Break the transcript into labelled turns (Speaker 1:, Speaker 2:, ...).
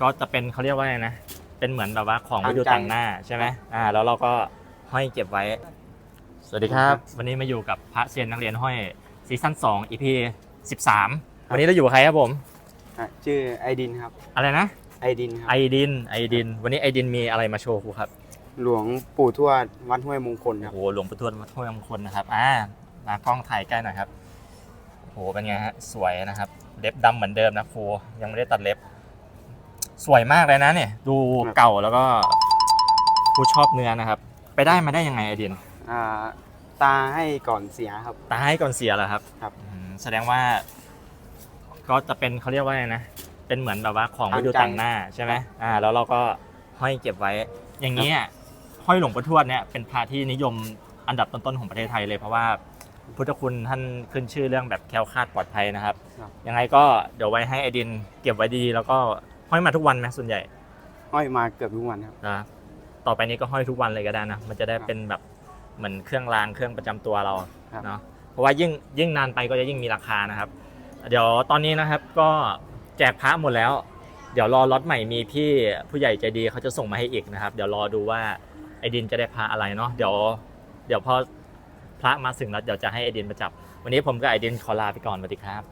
Speaker 1: ก็จะเป็นเขาเรียกว่าไงนะ เป็นเหมือนแบบว่าของ
Speaker 2: ทาง
Speaker 1: ไว้ดู
Speaker 2: ใจ
Speaker 1: ต่างหน้าใช่ไหมอ่า แล้วเราก็ห้อยเก็บไว้ สวัสดีครับ วันนี้มาอยู่กับพระเซียนนักเรียนห้อยซีซั่น2 EP 13วันนี้เราอยู่กับใครครับผม
Speaker 2: อะชื่อไอดินครับ
Speaker 1: อะไรนะ
Speaker 2: ไอดินครับ
Speaker 1: ไอดิน ไอดิน วันนี้ไอดินมีอะไรมาโชว์ครูครับ
Speaker 2: หลวงปู่ทวดวัดห้วยมงคลค
Speaker 1: โอ้
Speaker 2: รับ
Speaker 1: โห หลวงปู่ทวดวัดห้วยมงคลนะครับ อ่ามากล้องถ่ายใกล้หน่อยครับโอ้โห เป็นไงฮะ สวยนะครับ เล็บดำเหมือนเดิมนะครู ยังไม่ได้ตัดเล็บ สวยมากเลยนะเนี่ย ดูเก่าแล้วก็ครูชอบเนื้อนะครับ ไปได้มาได้ยังไงไอดิน
Speaker 2: อ่าตาให้ก่อนเสียครับ
Speaker 1: ตายก่อนเสียเหรอครับ
Speaker 2: ครับ
Speaker 1: อืมแสดงว่า ก็จะเป็นเขาเรียกว่าไงนะ เป็นเหมือนแบบว่าของไว้ดู
Speaker 2: ทางใจ
Speaker 1: ต่างหน้าใช่ไหมอ่า แล้วเราก็ห้อยเก็บไว้ อย่างนี้ยห้อยหลวงปู่ทวดเนี่ยเป็นพระที่นิยมอันดับต้นๆของประเทศไทยเลยเพราะว่าพุทธคุณท่านขึ้นชื่อเรื่องแบบแคล้วคลาดปลอดภัยนะครับ
Speaker 2: ครับ
Speaker 1: ยังไงก็เดี๋ยวไว้ให้ไอดินเก็บไว้ดีๆแล้วก็ ห้อยมาทุกวันไหมส่วนใหญ่
Speaker 2: ห้อยมาเกือบทุกวันครับ
Speaker 1: นะต่อไปนี้ก็ห้อยทุกวันเลยก็ได้นะ มันจะได้
Speaker 2: ครับ
Speaker 1: เป็นแบบเหมือนเครื่องรางเครื่องประจำตัวเรา
Speaker 2: ครับ
Speaker 1: เนาะเพราะว่ายิ่งยิ่งนานไปก็จะยิ่งมีราคานะครับ เดี๋ยวตอนนี้นะครับก็แจกพระหมดแล้ว เดี๋ยวรอล็อตใหม่มีพี่ผู้ใหญ่ใจดีเขาจะส่งมาให้อีกนะครับ เดี๋ยวรอดูว่าไอดินจะได้พระอะไรเนาะเดี๋ยวเดี๋ยวพอพระมาถึงแล้วเดี๋ยวจะให้ไอดินมาจับ วันนี้ผมกับไอดินขอลาไปก่อนสวัสดีครับ